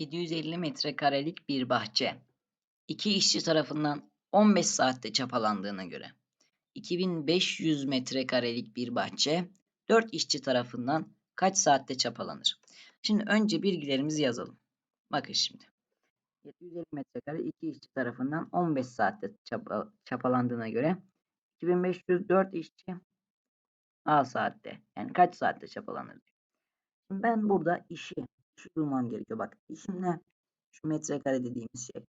750 metrekarelik bir bahçe. İki işçi tarafından 15 saatte çapalandığına göre 2500 metrekarelik bir bahçe 4 işçi tarafından kaç saatte çapalanır? Şimdi önce bilgilerimizi yazalım. Bakın şimdi. 750 metrekare iki işçi tarafından 15 saatte çapa, çapalandığına göre 2504 işçi A saatte. Yani kaç saatte çapalanır? Ben burada işi bulmam gerekiyor. Bak işim ne? Şu metrekare dediğimiz şey.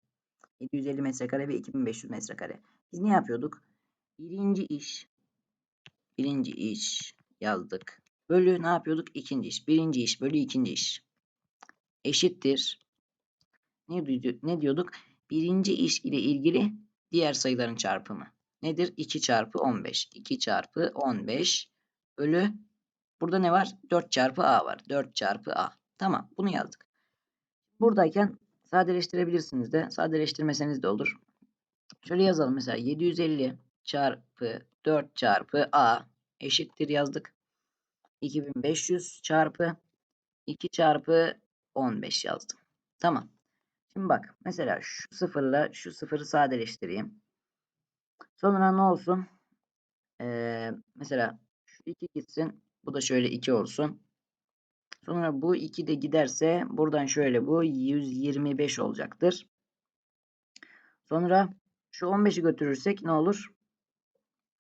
750 metrekare ve 2500 metrekare. Biz ne yapıyorduk? Birinci iş birinci iş yazdık. Bölü ne yapıyorduk? İkinci iş. Birinci iş bölü ikinci iş. Eşittir. Ne, ne diyorduk? Birinci iş ile ilgili diğer sayıların çarpımı. Nedir? 2 çarpı 15. 2 çarpı 15 bölü burada ne var? 4 çarpı a var. 4 çarpı a. Tamam bunu yazdık. Buradayken sadeleştirebilirsiniz de. Sadeleştirmeseniz de olur. Şöyle yazalım mesela 750 çarpı 4 çarpı a eşittir yazdık. 2500 çarpı 2 çarpı 15 yazdım. Tamam. Şimdi bak mesela şu sıfırla şu sıfırı sadeleştireyim. Sonra ne olsun? Ee, mesela şu 2 gitsin. Bu da şöyle 2 olsun. Sonra bu 2 de giderse buradan şöyle bu 125 olacaktır. Sonra şu 15'i götürürsek ne olur?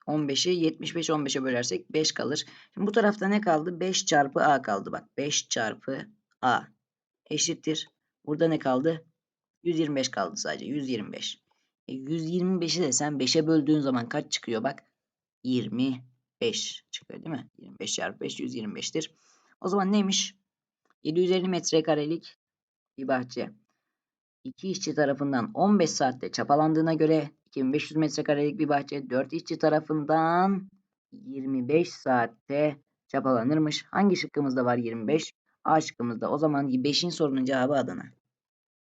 15'i 75 15'e bölersek 5 kalır. Şimdi bu tarafta ne kaldı? 5 çarpı a kaldı. Bak 5 çarpı a eşittir. Burada ne kaldı? 125 kaldı sadece. 125. E 125'i de sen 5'e böldüğün zaman kaç çıkıyor? Bak 25 çıkıyor değil mi? 25 çarpı 5 125'tir. O zaman neymiş? 750 metrekarelik bir bahçe. İki işçi tarafından 15 saatte çapalandığına göre 2500 metrekarelik bir bahçe 4 işçi tarafından 25 saatte çapalanırmış. Hangi şıkkımızda var 25? A şıkkımızda. O zaman 5'in sorunun cevabı Adana.